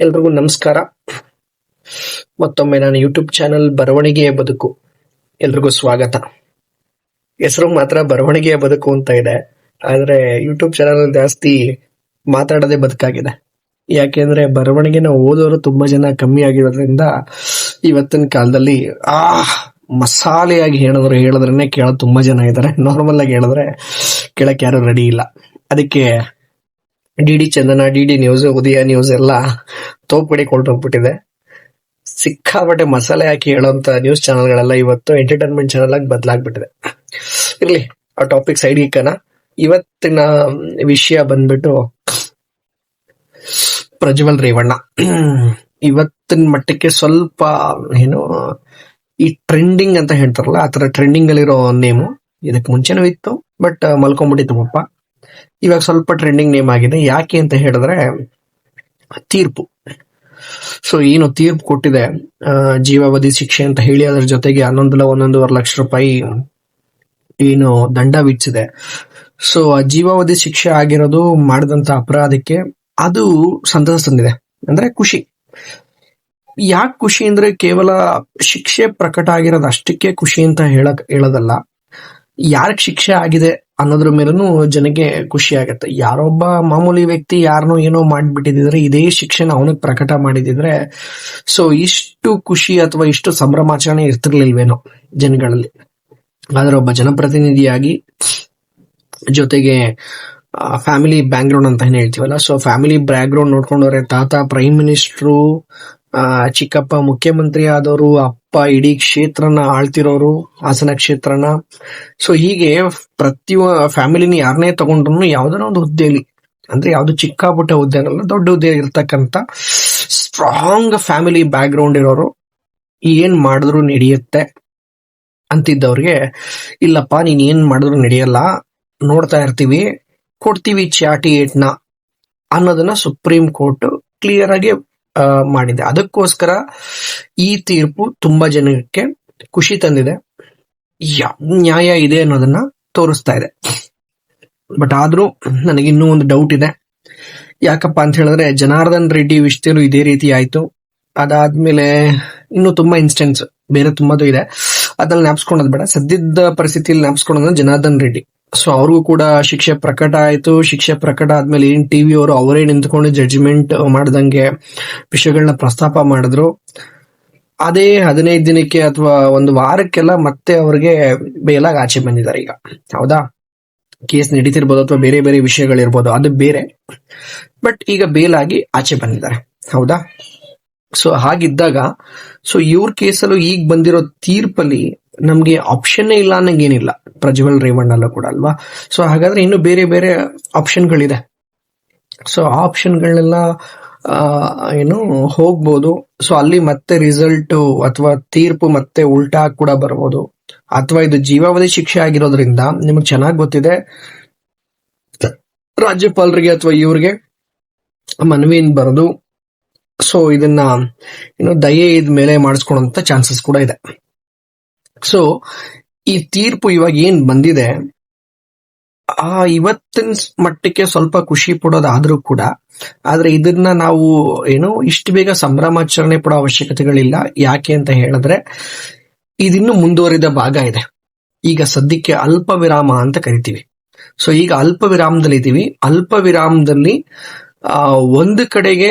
ಎಲ್ರಿಗೂ ನಮಸ್ಕಾರ. ಮತ್ತೊಮ್ಮೆ ನಾನು ಯೂಟ್ಯೂಬ್ ಚಾನಲ್ ಬರವಣಿಗೆಯ ಬದುಕು. ಎಲ್ರಿಗೂ ಸ್ವಾಗತ. ಹೆಸರು ಮಾತ್ರ ಬರವಣಿಗೆಯ ಬದುಕು ಅಂತ ಇದೆ. ಆದರೆ ಯೂಟ್ಯೂಬ್ ಚಾನಲ್ ಜಾಸ್ತಿ ಮಾತಾಡೋದೇ ಬದುಕಾಗಿದೆ. ಯಾಕೆಂದ್ರೆ ಬರವಣಿಗೆನ ಓದೋರು ತುಂಬಾ ಜನ ಕಮ್ಮಿ ಆಗಿರೋದ್ರಿಂದ ಇವತ್ತಿನ ಕಾಲದಲ್ಲಿ, ಆ, ಮಸಾಲೆಯಾಗಿ ಹೇಳಿದ್ರು ಹೇಳಿದ್ರೇನೆ ಕೇಳೋದು ತುಂಬಾ ಜನ ಇದ್ದಾರೆ. ನಾರ್ಮಲ್ ಆಗಿ ಹೇಳಿದ್ರೆ ಕೇಳಕ್ಕೆ ಯಾರು ರೆಡಿ ಇಲ್ಲ. ಅದಕ್ಕೆ D D Chandana, D D news Udaya news ಎಲ್ಲ ತೋಪಡಿ ಕೊಂಡೋಗ್ಬಿಟ್ಟಿದೆ ಸಿಕ್ಕಾಪಟ್ಟೆ ಮಸಾಲೆ ಹಾಕಿ ಹೇಳೋಂತ ನ್ಯೂಸ್ ಚಾನಲ್ಗಳೆಲ್ಲ ಇವತ್ತು ಎಂಟರ್ಟೈನ್ಮೆಂಟ್ ಚಾನಲ್ ಆಗಿ ಬದಲಾಗ್ಬಿಟ್ಟಿದೆ. ಇರ್ಲಿ, ಆ ಟಾಪಿಕ್ ಸೈಡ್ ಇಕ್ಕನ. ಇವತ್ತಿನ ವಿಷಯ ಬಂದ್ಬಿಟ್ಟು ಪ್ರಜ್ವಲ್ ರೇವಣ್ಣ. ಇವತ್ತಿನ ಮಟ್ಟಕ್ಕೆ ಸ್ವಲ್ಪ ಏನು, ಈ ಟ್ರೆಂಡಿಂಗ್ ಅಂತ ಹೇಳ್ತಾರಲ್ಲ ಆತರ ಟ್ರೆಂಡಿಂಗ್ ಅಲ್ಲಿರೋ ನೇಮು ಇದಕ್ಕೆ ಮುಂಚೆನೂ ಇತ್ತು ಬಟ್ ಮಲ್ಕೊಂಡ್ಬಿಟ್ಟಿತ್ತು ಪಾಪ. ಇವಾಗ ಸ್ವಲ್ಪ ಟ್ರೆಂಡಿಂಗ್ ನೇಮ್ ಆಗಿದೆ. ಯಾಕೆ ಅಂತ ಹೇಳಿದ್ರೆ, ತೀರ್ಪು. ಸೊ ಏನು ತೀರ್ಪು ಕೊಟ್ಟಿದೆ ಜೀವಾವಧಿ ಶಿಕ್ಷೆ ಅಂತ ಹೇಳಿ ಅದರ ಜೊತೆಗೆ ಹನ್ನೊಂದಲ್ಲ ಒಂದೊಂದೂವರೆ ಲಕ್ಷ ರೂಪಾಯಿ ಏನು ದಂಡ ವಿಧಿಸಿದೆ. ಸೊ ಆ ಜೀವಾವಧಿ ಶಿಕ್ಷೆ ಆಗಿರೋದು ಮಾಡಿದಂತ ಅಪರಾಧಕ್ಕೆ ಅದು ಸಂತಸ ತಂದಿದೆ. ಅಂದ್ರೆ ಖುಷಿ. ಯಾಕೆ ಖುಷಿ ಅಂದ್ರೆ ಕೇವಲ ಶಿಕ್ಷೆ ಪ್ರಕಟ ಆಗಿರೋದು ಅಷ್ಟಕ್ಕೆ ಖುಷಿ ಅಂತ ಹೇಳಕ್ ಹೇಳೋದಲ್ಲ. ಯಾರಿಗೆ ಶಿಕ್ಷೆ ಆಗಿದೆ ಅನ್ನೋದ್ರ ಮೇಲೂ ಜನಕ್ಕೆ ಖುಷಿ ಆಗತ್ತೆ ಯಾರೊಬ್ಬ ಮಾಮೂಲಿ ವ್ಯಕ್ತಿ ಯಾರನ್ನೋ ಏನೋ ಮಾಡಿಬಿಟ್ಟಿದ್ರೆ ಇದೇ ಶಿಕ್ಷಣ ಅವನಿಗೆ ಪ್ರಕಟ ಮಾಡಿದಿದ್ರೆ ಸೊ ಇಷ್ಟು ಖುಷಿ ಅಥವಾ ಇಷ್ಟು ಸಂಭ್ರಮಾಚರಣೆ ಇರ್ತಿರ್ಲಿಲ್ವೇನೋ ಜನಗಳಲ್ಲಿ. ಆದ್ರೆ ಒಬ್ಬ ಜನಪ್ರತಿನಿಧಿಯಾಗಿ ಜೊತೆಗೆ ಫ್ಯಾಮಿಲಿ ಬ್ಯಾಕ್ಗ್ರೌಂಡ್ ಅಂತ ಏನ್ ಹೇಳ್ತೀವಲ್ಲ ಸೊ ಫ್ಯಾಮಿಲಿ ಬ್ಯಾಕ್ಗ್ರೌಂಡ್ ನೋಡ್ಕೊಂಡವ್ರೆ ತಾತ ಪ್ರೈಮ್ ಮಿನಿಸ್ಟ್ರು ಚಿಕ್ಕಪ್ಪ ಮುಖ್ಯಮಂತ್ರಿ ಆದವರು ಅಪ್ಪ ಇಡೀ ಕ್ಷೇತ್ರನ ಆಳ್ತಿರೋರು ಹಾಸನ ಕ್ಷೇತ್ರನ. ಸೊ ಹೀಗೆ ಪ್ರತಿ ಫ್ಯಾಮಿಲಿನ ಯಾರನ್ನೇ ತಗೊಂಡ್ರು ಯಾವ್ದಾರ ಒಂದು ಹುದ್ದೆಯಲ್ಲಿ ಅಂದ್ರೆ ಯಾವ್ದು ಚಿಕ್ಕ ಪುಟ್ಟ ಹುದ್ದೆ ಅನ್ನಲ್ಲ ದೊಡ್ಡ ಹುದ್ದೆ ಇರ್ತಕ್ಕಂತ ಸ್ಟ್ರಾಂಗ್ ಫ್ಯಾಮಿಲಿ ಬ್ಯಾಕ್ಗ್ರೌಂಡ್ ಇರೋರು ಏನ್ ಮಾಡಿದ್ರು ನಡೆಯುತ್ತೆ ಅಂತಿದ್ದವ್ರಿಗೆ ಇಲ್ಲಪ್ಪ ನೀನ್ ಏನ್ ಮಾಡಿದ್ರು ನಡೆಯಲ್ಲ ನೋಡ್ತಾ ಇರ್ತೀವಿ ಕೊಡ್ತೀವಿ ಚಾಟಿ ಏಟ್ನ ಅನ್ನೋದನ್ನ ಸುಪ್ರೀಂ ಕೋರ್ಟ್ ಕ್ಲಿಯರ್ ಆಗಿ ಆ, ಮಾಡಿದೆ. ಅದಕ್ಕೋಸ್ಕರ ಈ ತೀರ್ಪು ತುಂಬಾ ಜನಕ್ಕೆ ಖುಷಿ ತಂದಿದೆ. ಯಾ- ನ್ಯಾಯ ಇದೆ ಅನ್ನೋದನ್ನ ತೋರಿಸ್ತಾ ಇದೆ. ಬಟ್ ಆದ್ರೂ ನನಗೆ ಇನ್ನೂ ಒಂದು ಡೌಟ್ ಇದೆ. ಯಾಕಪ್ಪ ಅಂತ ಹೇಳಿದ್ರೆ, ಜನಾರ್ದನ್ ರೆಡ್ಡಿ ವಿಷಯದಲ್ಲೂ ಇದೇ ರೀತಿ ಆಯ್ತು. ಅದಾದ್ಮೇಲೆ ಇನ್ನು ತುಂಬಾ ಇನ್ಸ್ಟೆನ್ಸ್ ಬೇರೆ ತುಂಬಾದು ಇದೆ. ಅದ್ರಲ್ಲಿ ಜ್ಞಾಪಿಸ್ಕೊಳೋದು ಬೇಡ. ಸದ್ಯದ ಪರಿಸ್ಥಿತಿಯಲ್ಲಿ ಜ್ಞಾಪಿಸ್ಕೊಳೋದು ಜನಾರ್ದನ್ ರೆಡ್ಡಿ. ಸೊ ಅವ್ರಿಗೂ ಕೂಡ ಶಿಕ್ಷೆ ಪ್ರಕಟ ಆಯ್ತು. ಶಿಕ್ಷೆ ಪ್ರಕಟ ಆದ್ಮೇಲೆ ಏನ್ ಟಿವಿ ಅವರು ಅವರೇ ನಿಂತ್ಕೊಂಡು ಜಡ್ಜ್ಮೆಂಟ್ ಮಾಡ್ದಂಗೆ ವಿಷಯಗಳನ್ನ ಪ್ರಸ್ತಾಪ ಮಾಡಿದ್ರು. ಅದೇ ಹದಿನೈದು ದಿನಕ್ಕೆ ಅಥವಾ ಒಂದು ವಾರಕ್ಕೆಲ್ಲ ಮತ್ತೆ ಅವ್ರಿಗೆ ಬೇಲಾಗ ಆಚೆ ಬಂದಿದ್ದಾರೆ ಈಗ. ಹೌದಾ? ಕೇಸ್ ನಡೀತಿರ್ಬೋದು ಅಥವಾ ಬೇರೆ ಬೇರೆ ವಿಷಯಗಳಿರ್ಬೋದು, ಅದು ಬೇರೆ. ಬಟ್ ಈಗ ಬೇಲಾಗಿ ಆಚೆ ಬಂದಿದ್ದಾರೆ. ಹೌದಾ? ಸೊ ಹಾಗಿದ್ದಾಗ ಸೊ ಇವ್ರ ಕೇಸಲ್ಲೂ ಈಗ ಬಂದಿರೋ ತೀರ್ಪಲ್ಲಿ ನಮ್ಗೆ ಆಪ್ಷನ್ ಇಲ್ಲ ಅನ್ನಂಗೇನಿಲ್ಲ ಪ್ರಜ್ವಲ್ ರೇವಣ್ಣಲ್ಲ ಕೂಡ ಅಲ್ವಾ? ಸೊ ಹಾಗಾದ್ರೆ ಇನ್ನು ಬೇರೆ ಬೇರೆ ಆಪ್ಷನ್ಗಳಿದೆ ಸೊ ಆ ಆಪ್ಷನ್ಗಳನ್ನೆಲ್ಲ ಏನು, ಹೋಗ್ಬೋದು. ಸೊ ಅಲ್ಲಿ ಮತ್ತೆ ರಿಸಲ್ಟ್ ಅಥವಾ ತೀರ್ಪು ಮತ್ತೆ ಉಲ್ಟಾ ಕೂಡ ಬರ್ಬೋದು. ಅಥವಾ ಇದು ಜೀವಾವಧಿ ಶಿಕ್ಷೆ ಆಗಿರೋದ್ರಿಂದ ನಿಮಗೆ ಚೆನ್ನಾಗಿ ಗೊತ್ತಿದೆ. ರಾಜ್ಯಪಾಲರಿಗೆ ಅಥವಾ ಇವ್ರಿಗೆ ಮನವಿಯಿಂದ ಬರೆದು. ಸೊ ಇದನ್ನ, ಏನು, ದಯೆ ಇದ್ಮೇಲೆ ಮಾಡಿಸ್ಕೊಳಂತ ಚಾನ್ಸಸ್ ಕೂಡ ಇದೆ. ಸೊ ಈ ತೀರ್ಪು ಇವಾಗ ಏನ್ ಬಂದಿದೆ, ಆ ಇವತ್ತಿನ ಮಟ್ಟಕ್ಕೆ ಸ್ವಲ್ಪ ಖುಷಿ ಪಡೋದಾದ್ರೂ ಕೂಡ, ಆದ್ರೆ ಇದನ್ನ ನಾವು ಏನು ಇಷ್ಟು ಬೇಗ ಸಂಭ್ರಮಾಚರಣೆ ಪಡೋ ಅವಶ್ಯಕತೆಗಳಿಲ್ಲ. ಯಾಕೆ ಅಂತ ಹೇಳಿದ್ರೆ, ಇದಿನ್ನು ಮುಂದುವರಿದ ಭಾಗ ಇದೆ. ಈಗ ಸದ್ಯಕ್ಕೆ ಅಲ್ಪ ವಿರಾಮ ಅಂತ ಕರಿತೀವಿ. ಸೊ ಈಗ ಅಲ್ಪ ವಿರಾಮದಲ್ಲಿ ಇದೀವಿ ಅಲ್ಪ ವಿರಾಮದಲ್ಲಿ ಒಂದು ಕಡೆಗೆ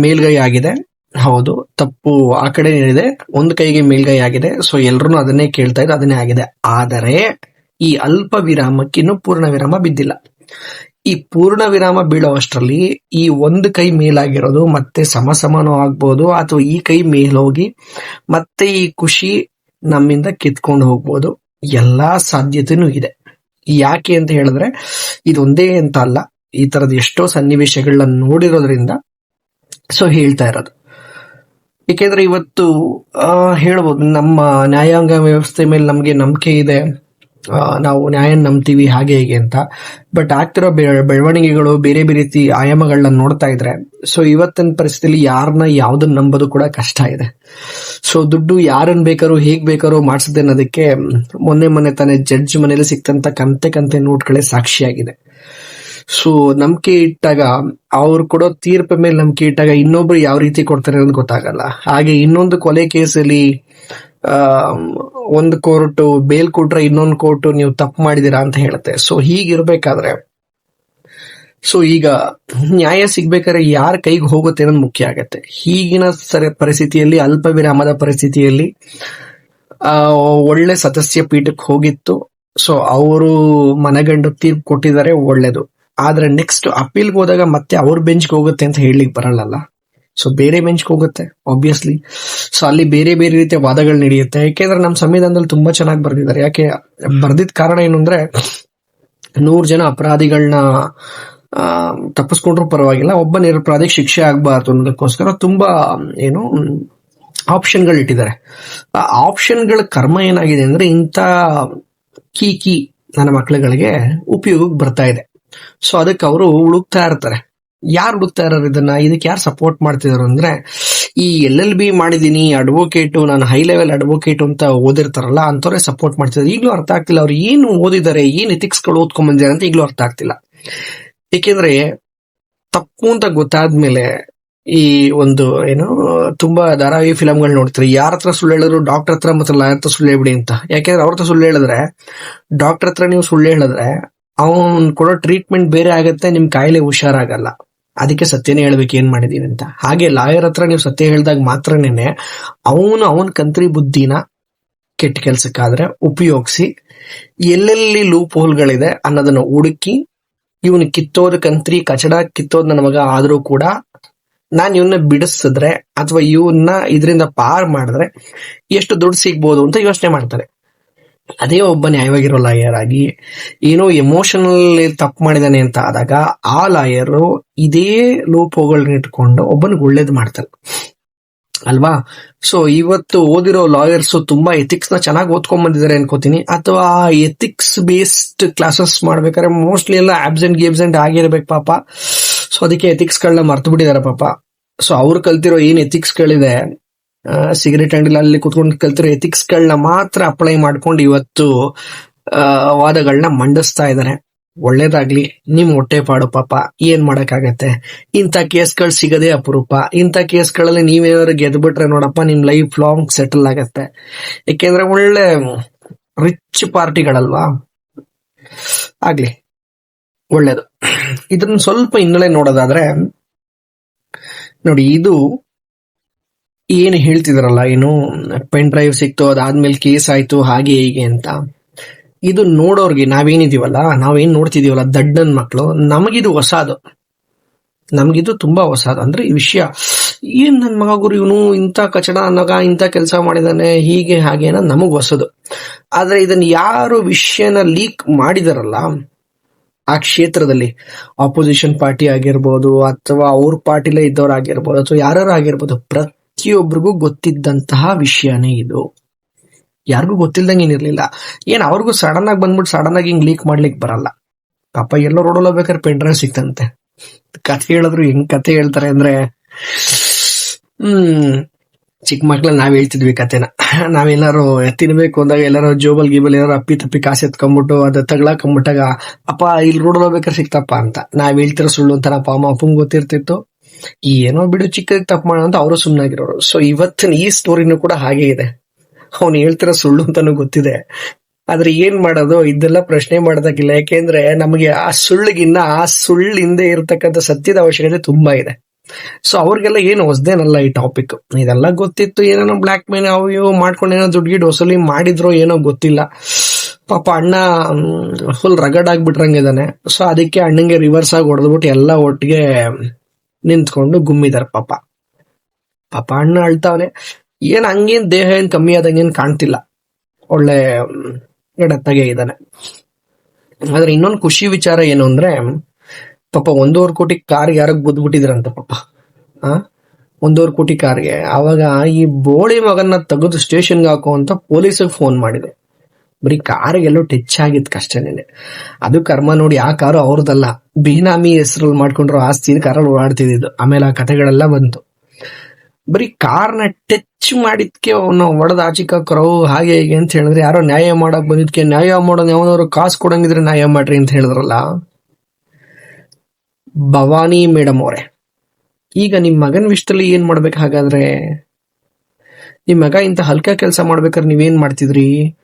ಮೇಲ್ಗೈ ಆಗಿದೆ. ಹೌದು, ತಪ್ಪು ಆ ಕಡೆ ಏನಿದೆ ಒಂದು ಕೈಗೆ ಮೇಲ್ಗೈ ಆಗಿದೆ ಸೊ ಎಲ್ರು ಅದನ್ನೇ ಕೇಳ್ತಾ ಇದ್ರು ಅದನ್ನೇ ಆಗಿದೆ. ಆದರೆ, ಈ ಅಲ್ಪ ವಿರಾಮಕ್ಕೆ ಇನ್ನೂ ಪೂರ್ಣ ವಿರಾಮ ಬಿದ್ದಿಲ್ಲ. ಈ ಪೂರ್ಣ ವಿರಾಮ ಬೀಳೋವಷ್ಟರಲ್ಲಿ ಈ ಒಂದು ಕೈ ಮೇಲಾಗಿರೋದು ಮತ್ತೆ ಸಮ ಸಮನೂ ಆಗ್ಬೋದು, ಅಥವಾ ಈ ಕೈ ಮೇಲೋಗಿ ಮತ್ತೆ ಈ ಖುಷಿ ನಮ್ಮಿಂದ ಕಿತ್ಕೊಂಡು ಹೋಗ್ಬೋದು. ಎಲ್ಲಾ ಸಾಧ್ಯತೆನೂ ಇದೆ. ಯಾಕೆ ಅಂತ ಹೇಳಿದ್ರೆ, ಇದೊಂದೇ ಅಂತ ಅಲ್ಲ. ಈ ತರದ ಎಷ್ಟೋ ಸನ್ನಿವೇಶಗಳನ್ನ ನೋಡಿರೋದ್ರಿಂದ ಸೊ ಹೇಳ್ತಾ ಇರೋದು. ಏಕೆಂದ್ರೆ ಇವತ್ತು ಹೇಳ್ಬೋದು, ನಮ್ಮ ನ್ಯಾಯಾಂಗ ವ್ಯವಸ್ಥೆ ಮೇಲೆ ನಮಗೆ ನಂಬಿಕೆ ಇದೆ. ನಾವು ನ್ಯಾಯ ನಂಬ್ತೀವಿ ಹಾಗೆ ಹೀಗೆ ಅಂತ. ಬಟ್ ಆಗ್ತಿರೋ ಬೆಳವಣಿಗೆಗಳು ಬೇರೆ ಬೇರೆ ರೀತಿ ಆಯಾಮಗಳನ್ನ ನೋಡ್ತಾ ಇದ್ರೆ, ಸೊ ಇವತ್ತಿನ ಪರಿಸ್ಥಿತಿಯಲ್ಲಿ ಯಾರನ್ನ ಯಾವ್ದನ್ನ ನಂಬೋದು ಕೂಡ ಕಷ್ಟ ಇದೆ. ಸೊ ದುಡ್ಡು ಯಾರನ್ನ ಬೇಕಾದ್ರೂ ಹೇಗ್ ಬೇಕಾದ್ರೂ ಮಾಡಿಸುತ್ತೆ ಅನ್ನೋದಕ್ಕೆ, ಮೊನ್ನೆ ಮೊನ್ನೆ ತಾನೇ ಜಡ್ಜ್ ಮನೇಲಿ ಸಿಕ್ತಂತ ಕಂತೆ ಕಂತೆ ನೋಟ್ಗಳೇ ಸಾಕ್ಷಿಯಾಗಿದೆ. ಸೊ ನಂಬಿಕೆ ಇಟ್ಟಾಗ ಅವ್ರು ಕೊಡೋ ತೀರ್ಪ ಮೇಲೆ ನಂಬಿಕೆ ಇಟ್ಟಾಗ ಇನ್ನೊಬ್ರು ಯಾವ ರೀತಿ ಕೊಡ್ತಾರೆ ಅಂತ ಗೊತ್ತಾಗಲ್ಲ. ಹಾಗೆ ಇನ್ನೊಂದು ಕೊಲೆ ಕೇಸಲ್ಲಿ ಒಂದು ಕೋರ್ಟು ಬೇಲ್ ಕೊಟ್ರೆ ಇನ್ನೊಂದು ಕೋರ್ಟು ನೀವು ತಪ್ಪು ಮಾಡಿದೀರಾ ಅಂತ ಹೇಳುತ್ತೆ. ಸೊ ಹೀಗಿರ್ಬೇಕಾದ್ರೆ ಸೊ ಈಗ ನ್ಯಾಯ ಸಿಗ್ಬೇಕಾದ್ರೆ ಯಾರ ಕೈಗೆ ಹೋಗುತ್ತೆ ಅನ್ನೋದು ಮುಖ್ಯ ಆಗತ್ತೆ. ಈಗಿನ ಸರಿ ಪರಿಸ್ಥಿತಿಯಲ್ಲಿ ಅಲ್ಪ ವಿರಾಮದ ಪರಿಸ್ಥಿತಿಯಲ್ಲಿ ಒಳ್ಳೆ ಸದಸ್ಯ ಪೀಠಕ್ಕೆ ಹೋಗಿತ್ತು. ಸೊ ಅವರು ಮನಗಂಡು ತೀರ್ಪು ಕೊಟ್ಟಿದ್ದಾರೆ, ಒಳ್ಳೇದು. ಆದ್ರೆ ನೆಕ್ಸ್ಟ್ ಅಪೀಲ್ಗೆ ಹೋದಾಗ ಮತ್ತೆ ಅವ್ರ ಬೆಂಚ್ಗೆ ಹೋಗುತ್ತೆ ಅಂತ ಹೇಳಲಿಕ್ಕೆ ಬರಲ್ಲ ಸೊ ಬೇರೆ ಬೆಂಚ್ಗೆ ಹೋಗುತ್ತೆ ಆಬ್ವಿಯಸ್ಲಿ ಸೊ ಅಲ್ಲಿ ಬೇರೆ ಬೇರೆ ರೀತಿಯ ವಾದಗಳು ನಡೆಯುತ್ತೆ. ಯಾಕೆಂದ್ರೆ ನಮ್ಮ ಸಂವಿಧಾನದಲ್ಲಿ ತುಂಬಾ ಚೆನ್ನಾಗಿ ಬರೆದಿದ್ದಾರೆ. ಯಾಕೆ ಬರ್ದಿದ್ದ ಕಾರಣ ಏನು ಅಂದ್ರೆ, ನೂರು ಜನ ಅಪರಾಧಿಗಳನ್ನ ತಪ್ಪಿಸ್ಕೊಂಡ್ರು ಪರವಾಗಿಲ್ಲ. ಒಬ್ಬ ನಿರಪರಾಧಿಗೆ ಶಿಕ್ಷೆ ಆಗಬಾರ್ದು ಅನ್ನೋದಕ್ಕೋಸ್ಕರ ತುಂಬಾ, ಏನು ಆಪ್ಷನ್ಗಳು ಇಟ್ಟಿದ್ದಾರೆ. ಆ ಆಪ್ಷನ್ಗಳ ಕರ್ಮ ಏನಾಗಿದೆ ಅಂದ್ರೆ ಇಂಥ ಕೀ ಕೀ, ನನ್ನ ಮಕ್ಕಳುಗಳಿಗೆ ಉಪಯೋಗಕ್ಕೆ ಬರ್ತಾ ಇದೆ. ಸೊ ಅದಕ್ಕೆ ಅವರು ಹುಡುಕ್ತಾ ಇರ್ತಾರೆ. ಯಾರು ಹುಡುಕ್ತಾ ಇರೋರು ಇದನ್ನ? ಇದಕ್ಕೆ ಯಾರು ಸಪೋರ್ಟ್ ಮಾಡ್ತಿದಾರೆ ಅಂದ್ರೆ, ಈ ಎಲ್ ಎಲ್ ಬಿ ಮಾಡಿದೀನಿ ಅಡ್ವೊಕೇಟು ನಾನು ಹೈ ಲೆವೆಲ್ ಅಡ್ವೊಕೇಟ್ ಅಂತ ಓದಿರ್ತಾರಲ್ಲ ಅಂತವ್ರೆ ಸಪೋರ್ಟ್ ಮಾಡ್ತಿದ್ದಾರೆ ಈಗಲೂ ಅರ್ಥ ಆಗ್ತಿಲ್ಲ, ಅವ್ರು ಏನು ಓದಿದ್ದಾರೆ, ಏನ್ ಎಥಿಕ್ಸ್ಗಳು ಓದ್ಕೊಂಡ್ ಬಂದಿದ್ದಾರೆ ಅಂತ ಈಗಲೂ ಅರ್ಥ ಆಗ್ತಿಲ್ಲ. ಏಕೆಂದ್ರೆ, ತಪ್ಪು ಅಂತ ಗೊತ್ತಾದ್ಮೇಲೆ ಈ ಒಂದು ಏನು, ತುಂಬಾ ಧಾರಾವಾಹಿ ಫಿಲಮ್ಗಳು ನೋಡ್ತಾರೆ. ಯಾರ ಹತ್ರ ಸುಳ್ಳು ಹೇಳಿದ್ರು ಡಾಕ್ಟರ್ ಹತ್ರ ಮತ್ತೆ ಲಾಯರ್ ಹತ್ರ ಸುಳ್ಳು ಹೇಳ್ಬಿಡಿ ಅಂತ. ಯಾಕೆಂದ್ರೆ ಅವ್ರ ಹತ್ರ ಸುಳ್ಳು ಹೇಳಿದ್ರೆ ಡಾಕ್ಟರ್ ಹತ್ರ ನೀವು ಸುಳ್ಳು ಹೇಳಿದ್ರೆ ಅವನ್ ಕೊಡೋ ಟ್ರೀಟ್ಮೆಂಟ್ ಬೇರೆ ಆಗುತ್ತೆ, ನಿಮ್ ಕಾಯಿಲೆ ಹುಷಾರಾಗಲ್ಲ. ಅದಕ್ಕೆ ಸತ್ಯನೇ ಹೇಳ್ಬೇಕು, ಏನ್ ಮಾಡಿದೀನಿ ಅಂತ. ಹಾಗೆ ಲಾಯರ್ ಹತ್ರ ನೀವು ಸತ್ಯ ಹೇಳಿದಾಗ ಮಾತ್ರನೇನೆ, ಅವನು ಅವನ ಕಂತ್ರಿ ಬುದ್ಧಿನ ಕೆಟ್ಟ ಕೆಲ್ಸಕ್ಕಾದ್ರೆ ಉಪಯೋಗಿಸಿ, ಎಲ್ಲೆಲ್ಲಿ ಲೂಪ್ ಹೋಲ್ಗಳಿದೆ ಅನ್ನೋದನ್ನ ಹುಡುಕಿ, ಇವನು ಕಿತ್ತೋದ ಕಂತ್ರಿ, ಕಚಡ ಕಿತ್ತೋದ್ ನನ್ನ ಮಗ ಆದ್ರೂ ಕೂಡ ನಾನ್ ಇವನ್ನ ಬಿಡಿಸಿದ್ರೆ ಅಥವಾ ಇವನ್ನ ಇದರಿಂದ ಪಾರ್ ಮಾಡಿದ್ರೆ, ಎಷ್ಟು ದುಡ್ಡು ಸಿಗ್ಬೋದು ಅಂತ ಯೋಚನೆ ಮಾಡ್ತಾರೆ. ಅದೇ ಒಬ್ಬ ನ್ಯಾಯವಾಗಿರೋ ಲಾಯರ್ ಆಗಿ ಏನೋ ಎಮೋಷನಲ್ ತಪ್ಪು ಮಾಡಿದಾನೆ ಅಂತ ಆದಾಗ ಆ ಲಾಯರು ಇದೇ ಲೋಪಗಳನ್ನ ಇಟ್ಕೊಂಡು ಒಬ್ಬನಿಗೆ ಒಳ್ಳೇದು ಮಾಡ್ತಾರೆ ಅಲ್ವಾ? ಸೊ ಇವತ್ತು ಓದಿರೋ ಲಾಯರ್ಸ್ ತುಂಬಾ ಎಥಿಕ್ಸ್ನ ಚೆನ್ನಾಗಿ ಓದ್ಕೊಂಡ್ ಬಂದಿದ್ದಾರೆ ಅನ್ಕೋತೀನಿ. ಅಥವಾ ಎಥಿಕ್ಸ್ ಬೇಸ್ಡ್ ಕ್ಲಾಸಸ್ ಮಾಡ್ಬೇಕಾದ್ರೆ ಮೋಸ್ಟ್ಲಿ ಎಲ್ಲ ಆಬ್ಸೆಂಟ್ ಗೇಬ್ಸೆಂಟ್ ಆಗಿರ್ಬೇಕು ಪಾಪ. ಸೊ ಅದಕ್ಕೆ ಎಥಿಕ್ಸ್ ಗಳನ್ನ ಮರ್ತು ಬಿಟ್ಟಿದ್ದಾರೆ ಪಾಪ. ಸೊ ಅವ್ರು ಕಲ್ತಿರೋ ಏನ್ ಎಥಿಕ್ಸ್ ಗಳಿದೆ ಸಿಗರೇಟ್ ಅಂಗಡಿಲಿ ಅಲ್ಲಿ ಕುತ್ಕೊಂಡು ಕಲ್ತಿರೋ ಎಥಿಕ್ಸ್ ಗಳನ್ನ ಮಾತ್ರ ಅಪ್ಲೈ ಮಾಡ್ಕೊಂಡು ಇವತ್ತು ವಾದಗಳನ್ನ ಮಂಡಿಸ್ತಾ ಇದ್ದಾರೆ ಒಳ್ಳೇದಾಗ್ಲಿ, ನಿಮ್ ಹೊಟ್ಟೆ ಪಾಡು ಪಾಪ. ಏನ್ ಮಾಡಕ್ಕಾಗತ್ತೆ? ಇಂಥ ಕೇಸ್ಗಳು ಸಿಗದೆ ಅಪರೂಪ. ಇಂಥ ಕೇಸ್ಗಳಲ್ಲಿ ನೀವೇನಾದ್ರು ಗೆದ್ಬಿಟ್ರೆ ನೋಡಪ್ಪ, ನಿಮ್ ಲೈಫ್ ಲಾಂಗ್ ಸೆಟಲ್ ಆಗತ್ತೆ. ಯಾಕೆಂದ್ರೆ ಒಳ್ಳೆ ರಿಚ್ ಪಾರ್ಟಿಗಳಲ್ವಾ? ಆಗ್ಲಿ, ಒಳ್ಳೇದು. ಇದನ್ನ ಸ್ವಲ್ಪ ಹಿನ್ನೆಲೆ ನೋಡೋದಾದ್ರೆ, ನೋಡಿ, ಇದು ಏನು ಹೇಳ್ತಿದಾರಲ್ಲ, ಏನು ಪೆನ್ ಡ್ರೈವ್ ಸಿಕ್ತು, ಅದಾದ್ಮೇಲೆ ಕೇಸ್ ಆಯ್ತು, ಹಾಗೆ ಹೀಗೆ ಅಂತ. ಇದು ನೋಡೋರ್ಗೆ ನಾವೇನಿದೀವಲ್ಲ, ನಾವೇನ್ ನೋಡ್ತಿದೀವಲ್ಲ, ದಡ್ಡನ್ ಮಕ್ಕಳು ನಮಗಿದು ಹೊಸಾದು. ನಮಗಿದು ತುಂಬಾ ಹೊಸದು. ಅಂದ್ರೆ ಈ ವಿಷಯ, ಏನ್ ನನ್ನ ಮಗ ಗುರು ಇವನು ಇಂಥ ಕಚಡ ಅನ್ನೋಗ ಇಂಥ ಕೆಲಸ ಮಾಡಿದಾನೆ, ಹೀಗೆ, ಹಾಗೆ ನಮಗೆ ನಮಗ್ ಹೊಸದು. ಆದ್ರೆ ಇದನ್ನ ಯಾರು ವಿಷಯನ ಲೀಕ್ ಮಾಡಿದಾರಲ್ಲ, ಆ ಕ್ಷೇತ್ರದಲ್ಲಿ ಆಪೋಸಿಷನ್ ಪಾರ್ಟಿ ಆಗಿರ್ಬೋದು, ಅಥವಾ ಅವ್ರ ಪಾರ್ಟಿಲೇ ಇದ್ದವರಾಗಿರ್ಬೋದು ಅಥವಾ ಯಾರು ಆಗಿರ್ಬೋದು ಪ್ರತಿಯೊಬ್ಬರಿಗೂ ಗೊತ್ತಿದ್ದಂತಹ ವಿಷಯನೇ ಇದು. ಯಾರಿಗೂ ಗೊತ್ತಿಲ್ದಂಗೆ ಏನಿರ್ಲಿಲ್ಲ ಏನ್ ಅವ್ರಿಗೂ ಸಡನ್ ಆಗಿ ಬಂದ್ಬಿಟ್ಟು ಸಡನ್ ಆಗಿ ಹಿಂಗ್ ಲೀಕ್ ಮಾಡ್ಲಿಕ್ಕೆ ಬರಲ್ಲ. ಪಾಪ ಎಲ್ಲೋ ರೋಡಲ್ಲ ಬೇಕಾದ್ರೆ ಪೆನ್ ಡ್ರೈವ್ ಸಿಕ್ತಂತೆ. ಕಥೆ ಹೇಳಿದ್ರು ಹೆಂಗ್ ಕಥೆ ಹೇಳ್ತಾರೆ ಅಂದ್ರೆ, ಹ್ಮ್, ಚಿಕ್ಕ ಮಕ್ಳಲ್ಲಿ ನಾವ್ ಹೇಳ್ತಿದ್ವಿ ಕತೆನ ನಾವೆಲ್ಲಾರು ತಿನ್ಬೇಕು ಅಂದಾಗ ಎಲ್ಲಾರು ಜೋಬಲ್ ಗೀಬಲ್ ಏನಾರು ಅಪ್ಪಿ ತಪ್ಪಿ ಕಾಸು ಎತ್ಕೊಂಡ್ಬಿಟ್ಟು ಅದ ತಗ್ಲಾಕೊಂಡ್ಬಿಟ್ಟಾಗ, ಅಪ್ಪ, ಇಲ್ಲಿ ರೋಡಲ್ಲ ಬೇಕಾದ್ರೆ ಸಿಕ್ತಪ್ಪ ಅಂತ. ನಾವ್ ಹೇಳ್ತಿರೋ ಸುಳ್ಳು ಅಂತ ನಮ್ಮ ಅಪ್ಪಂಗ್ ಗೊತ್ತಿರ್ತಿತ್ತು. ಏನೋ ಬಿಡು ಚಿಕ್ಕ ತಪ್ಪು ಮಾಡೋಣ ಅಂತ ಅವರು ಸುಮ್ಮನಾಗಿರೋರು ಸೊ ಇವತ್ತಿನ ಈ ಸ್ಟೋರಿನೂ ಕೂಡ ಹಾಗೆ ಇದೆ. ಅವ್ನು ಹೇಳ್ತಿರೋ ಸುಳ್ಳು ಅಂತಾನು ಗೊತ್ತಿದೆ. ಆದ್ರೆ ಏನ್ ಮಾಡೋದು? ಇದೆಲ್ಲ ಪ್ರಶ್ನೆ ಮಾಡೋದಕ್ಕಿಲ್ಲ. ಯಾಕೆಂದ್ರೆ ನಮಗೆ ಆ ಸುಳ್ಳಿಗಿನ್ನ ಆ ಸುಳ್ಳು ಹಿಂದೆ ಇರತಕ್ಕಂತ ಸತ್ಯದ ಅವಶ್ಯಕತೆ ತುಂಬಾ ಇದೆ. ಸೊ ಅವ್ರಿಗೆಲ್ಲ ಏನು ಹೊಸದೇನಲ್ಲ ಈ ಟಾಪಿಕ್ ಇದೆಲ್ಲ ಗೊತ್ತಿತ್ತು, ಏನೇನೋ ಬ್ಲಾಕ್ ಮೇಲೆ ಅವು ಇವು ಮಾಡ್ಕೊಂಡು ಏನೋ ದುಡ್ಡು ಗಿಡ್ ವಸೂಲಿ ಮಾಡಿದ್ರೋ ಏನೋ ಗೊತ್ತಿಲ್ಲ. ಪಾಪ ಅಣ್ಣ ಫುಲ್ ರಗಡ್ ಆಗ್ಬಿಟ್ರಂಗಿದಾನೆ ಸೊ ಅದಕ್ಕೆ ಅಣ್ಣಂಗೆ ರಿವರ್ಸ್ ಆಗಿ ಹೊಡೆದ್ಬಿಟ್ಟು ಎಲ್ಲ ಒಟ್ಟಿಗೆ ನಿಂತ್ಕೊಂಡು ಗುಮ್ಮಿದಾರೆ ಪಾಪ. ಪಾಪ ಅಣ್ಣ ಅಳ್ತಾವನೆ. ಏನ್ ಹಂಗೇನ್ ದೇಹ ಏನ್ ಕಮ್ಮಿ ಆದಂಗೇನ್ ಕಾಣ್ತಿಲ್ಲ. ಒಳ್ಳೆ ಎಡತ್ತಾಗೆ ಇದ್ದಾನೆ. ಆದ್ರೆ ಇನ್ನೊಂದು ಖುಷಿ ವಿಚಾರ ಏನು ಅಂದ್ರೆ, ಪಾಪ ಒಂದೂವರೆ ಕೋಟಿ ಕಾರ್ ಯಾರಿಗೆ ಬುದ್ಬಿಟ್ಟಿದ್ರಂತ ಪಾಪ. ಆ? ಒಂದೂವರೆ ಕೋಟಿ ಕಾರ್ಗೆ. ಅವಾಗ ಈ ಬೋಳಿ ಮಗನ್ನ ತೆಗೆದು ಸ್ಟೇಷನ್ಗೆ ಹಾಕೋ ಅಂತ ಪೊಲೀಸಿಗೆ ಫೋನ್ ಮಾಡಿದೆ. ಬರೀ ಕಾರಿಗೆಲ್ಲೋ ಟಚ್ ಆಗಿತ್ತು ಕಷ್ಟನೇನೆ. ಅದು ಕರ್ಮ ನೋಡಿ ಆ ಕಾರು ಅವ್ರದ್ದಲ್ಲ ಬೇನಾಮಿ ಹೆಸರಲ್ಲಿ ಮಾಡ್ಕೊಂಡ್ರು ಆಸ್ತಿ ಕಾರಲ್ಲಿ ಓಡಾಡ್ತಿದ್ದು ಆಮೇಲೆ ಆ ಕಥೆಗಳೆಲ್ಲ ಬಂತು. ಬರೀ ಕಾರ್ನ ಟಚ್ ಮಾಡಿದ್ಕೆ ಅವನು ಆಚಿಕ ಆಚಿಕಾಕರು ಹಾಗೆ ಹೀಗೆ ಅಂತ ಹೇಳಿದ್ರೆ ಯಾರೋ ನ್ಯಾಯ ಮಾಡಕ್ ಬಂದಿದ್ಕೆ, ನ್ಯಾಯ ಮಾಡೋನ್ ಯಾವನಾದ್ರು ಕಾಸು ಕೊಡಂಗಿದ್ರೆ ನ್ಯಾಯ ಮಾಡ್ರಿ ಅಂತ ಹೇಳಿದ್ರಲ್ಲ. ಭವಾನಿ ಮೇಡಮ್ ಅವರೇ. ಈಗ ನಿಮ್ಮ ಮಗನ ವಿಷಯದಲ್ಲಿ ಏನ್ ಮಾಡ್ಬೇಕು ಹಾಗಾದ್ರೆ? ನಿಮ್ಮ ಮಗ ಇಂತ ಹಲ್ಕ ಕೆಲಸ ಮಾಡ್ಬೇಕಾದ್ರೆ ನೀವೇನ್ ಮಾಡ್ತಿದ್ರಿ?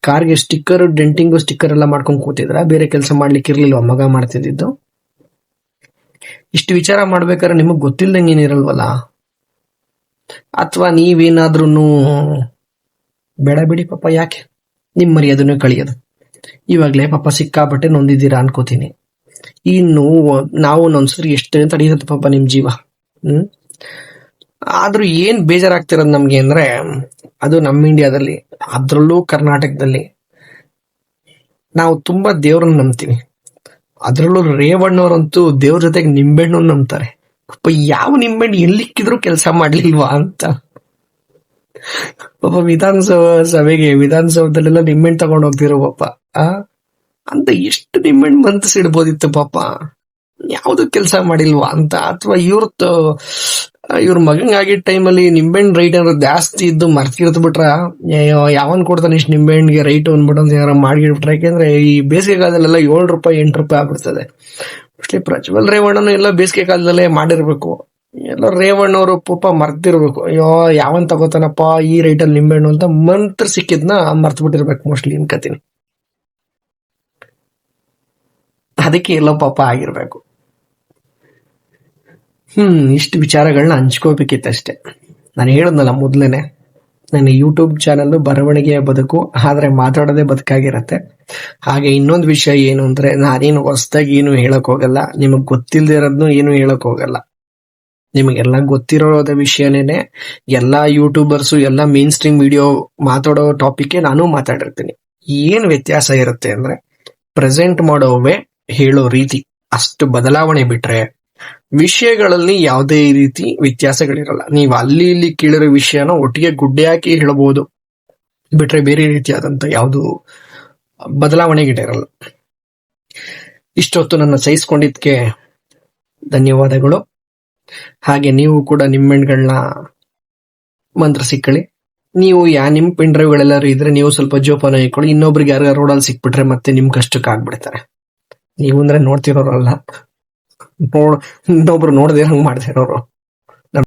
ಕಾರ್ಗೆ ಸ್ಟಿಕ್ಕರ್, ಡೆಂಟಿಂಗ್ ಸ್ಟಿಕ್ಕರ್ ಎಲ್ಲ ಮಾಡ್ಕೊಂಡು ಕೂತಿದ್ರ, ಬೇರೆ ಕೆಲಸ ಮಾಡ್ಲಿಕ್ಕೆ ಇರ್ಲಿಲ್ಲ ಮಗ ಮಾಡ್ತಿದ್ದು ಇಷ್ಟು ವಿಚಾರ ಮಾಡ್ಬೇಕಾದ್ರೆ ನಿಮಗ್ ಗೊತ್ತಿಲ್ದಂಗೆ ಏನಿರಲ್ವಲ್ಲ ಅಥವಾ ನೀವೇನಾದ್ರೂ ಬೇಡ ಬಿಡಿ ಪಾಪ, ಯಾಕೆ? ನಿಮ್ಮ ಮರ್ಯಾದನ್ನು ಕಳಿಯೋದು. ಇವಾಗಲೇ ಪಾಪ ಸಿಕ್ಕಾಪಟ್ಟೆ ನೊಂದಿದ್ದೀರಾ ಅನ್ಕೋತೀನಿ. ಇನ್ನು ನಾವು ನೊಂದ್ಸಿದ್ರೆ ಎಷ್ಟು ತಡೆಯುತ್ತೆ ಪಾಪ ನಿಮ್ಮ ಜೀವ. ಹ್ಮ್? ಆದ್ರೂ ಏನ್ ಬೇಜಾರಾಗ್ತಿರೋದು ನಮ್ಗೆ ಅಂದ್ರೆ ಅದು ನಮ್ಮ ಇಂಡಿಯಾದಲ್ಲಿ ಅದ್ರಲ್ಲೂ ಕರ್ನಾಟಕದಲ್ಲಿ ನಾವು ತುಂಬಾ ದೇವ್ರನ್ನ ನಂಬ್ತೀವಿ. ಅದ್ರಲ್ಲೂ ರೇವಣ್ಣವ್ರಂತೂ ದೇವ್ರ ಜೊತೆಗೆ ನಿಂಬೆಹಣ್ಣು ನಂಬ್ತಾರೆ. ಪಾಪ ಯಾವ ನಿಂಬೆಹಣ್ಣು ಎಲ್ಲಿಕ್ಕಿದ್ರು ಕೆಲಸ ಮಾಡ್ಲಿಲ್ವಾ ಅಂತ. ಪಾಪ ವಿಧಾನಸಭಾ ಸಭೆಗೆ, ವಿಧಾನಸೌಧದಲ್ಲೆಲ್ಲ ನಿಂಬೆಹಣ್ಣು ತಗೊಂಡು ಹೋಗ್ತಿರೋ ಪಾಪ. ಆ? ಅಂತ ಎಷ್ಟು ನಿಂಬೆಹಣ್ಣು ಮಂತ್ಸಿಡ್ಬೋದಿತ್ತು ಪಾಪ. ಯಾವ್ದು ಕೆಲಸ ಮಾಡಿಲ್ವಾ ಅಂತ. ಅಥವಾ ಇವ್ರ ಇವ್ರ ಮಗಂಗ್ ಆಗಿದ್ದ ಟೈಮಲ್ಲಿ ನಿಂಬೆಹಣ್ಣು ರೈಟ್ ಏನಾದ್ರು ಜಾಸ್ತಿ ಇದ್ದು ಮರ್ತಿರ್ತ ಬಿಟ್ರ ಯಾವನ್ ಕೊಡ್ತಾನೆ ಇಷ್ಟು ನಿಂಬೆಹಣ್ಣಿಗೆ ರೈಟ್ ಅಂದ್ಬಿಟ್ಟು ಅಂತ ಏನಾರ ಮಾಡಿಬಿಟ್ರೆ ಯಾಕೆಂದ್ರೆ ಈ ಬೇಸಿಗೆ ಕಾಲದಲ್ಲೆಲ್ಲ ಏಳು ರೂಪಾಯಿ, ಎಂಟು ರೂಪಾಯಿ ಆಗ್ಬಿಡ್ತದೆ. ಮೋಸ್ಟ್ಲಿ ಪ್ರಜ್ವಲ್ ರೇವಣ್ಣನು ಎಲ್ಲ ಬೇಸಿಗೆ ಕಾಲದಲ್ಲೇ ಮಾಡಿರ್ಬೇಕು. ಎಲ್ಲ ರೇವಣ್ಣವರು ಪಾಪ ಮರ್ತಿರ್ಬೇಕು. ಅಯ್ಯೋ, ಯಾವನ್ ತಗೋತಾನಪ್ಪ ಈ ರೈಟಲ್ಲಿ ನಿಂಬೆಹಣ್ಣು ಅಂತ ಮಂತ್ರ ಸಿಕ್ಕಿದ್ನ ಮರ್ತ್ ಬಿಟ್ಟಿರ್ಬೇಕು ಮೋಸ್ಟ್ಲಿ ಅನ್ಕತೀನಿ. ಅದಕ್ಕೆ ಎಲ್ಲೋ ಪಾಪ ಆಗಿರ್ಬೇಕು. ಹ್ಮ್, ಇಷ್ಟು ವಿಚಾರಗಳನ್ನ ಹಂಚ್ಕೋಬೇಕಿತ್ತಷ್ಟೆ. ನಾನು ಹೇಳಿದ್ನಲ್ಲ ಮೊದ್ಲೇನೆ, ನನ್ನ ಯೂಟ್ಯೂಬ್ ಚಾನಲ್ ಬರವಣಿಗೆಯ ಬದುಕು, ಆದರೆ ಮಾತಾಡೋದೇ ಬದುಕಾಗಿರತ್ತೆ. ಹಾಗೆ ಇನ್ನೊಂದು ವಿಷಯ ಏನು ಅಂದ್ರೆ, ನಾನೇನು ಹೊಸದಾಗಿ ಏನು ಹೇಳಕ್ ಹೋಗಲ್ಲ, ನಿಮಗೆ ಗೊತ್ತಿಲ್ಲದೆ ಇರೋದ್ನು ಏನು ಹೇಳಕ್ ಹೋಗಲ್ಲ. ನಿಮಗೆಲ್ಲ ಗೊತ್ತಿರೋದ ವಿಷಯನೇ ಎಲ್ಲಾ ಯೂಟ್ಯೂಬರ್ಸು ಎಲ್ಲಾ ಮೇನ್ ಸ್ಟ್ರೀಮ್ ವಿಡಿಯೋ ಮಾತಾಡೋ ಟಾಪಿಕ್ ನಾನು ಮಾತಾಡಿರ್ತೀನಿ. ಏನು ವ್ಯತ್ಯಾಸ ಇರುತ್ತೆ ಅಂದ್ರೆ ಪ್ರೆಸೆಂಟ್ ಮಾಡೋವೇ ಹೇಳೋ ರೀತಿ, ಅಷ್ಟು ಬದಲಾವಣೆ ಬಿಟ್ರೆ ವಿಷಯಗಳಲ್ಲಿ ಯಾವುದೇ ರೀತಿ ವ್ಯತ್ಯಾಸಗಳಿರಲ್ಲ. ನೀವು ಅಲ್ಲಿ ಇಲ್ಲಿ ಕೇಳಿರೋ ವಿಷಯನ ಒಟ್ಟಿಗೆ ಗುಡ್ಡೆ ಹಾಕಿ ಹೇಳಬಹುದು. ಬಿಟ್ರೆ ಬೇರೆ ರೀತಿಯಾದಂತ ಯಾವುದು ಬದಲಾವಣೆಗಿಟ್ಟಿರಲ್ಲ ಇಷ್ಟೊತ್ತು ನನ್ನ ಸಹಿಸ್ಕೊಂಡಿದ್ಕೆ ಧನ್ಯವಾದಗಳು. ಹಾಗೆ ನೀವು ಕೂಡ ನಿಮ್ಮೆಣ್ಗಳನ್ನ ಮಂತ್ರ ಸಿಕ್ಕಳಿ. ನೀವು ಯಾ ನಿಮ್ ಪಿಂಡ್ರೈವ್ಗಳೆಲ್ಲರೂ ಡ್ರೈವ್ಗಳೆಲ್ಲರೂ ಇದ್ರೆ ನೀವು ಸ್ವಲ್ಪ ಜೋಪಾನ ಇಟ್ಕೊಳ್ಳಿ. ಇನ್ನೊಬ್ರಿಗೆ ಯಾರು ರೋಡಲ್ಲಿ ಸಿಕ್ಬಿಟ್ರೆ ಮತ್ತೆ ನಿಮ್ ಕಷ್ಟಕ್ಕೆ ಆಗ್ಬಿಡ್ತಾರೆ ನೀವು ಅಂದ್ರೆ ನೋಡ್ತಿರೋರಲ್ಲ. ನೋಡ್ ಇನ್ನೊಬ್ರು ನೋಡದೆ ಹಂಗ್ ಮಾಡ್ತಿರೋರು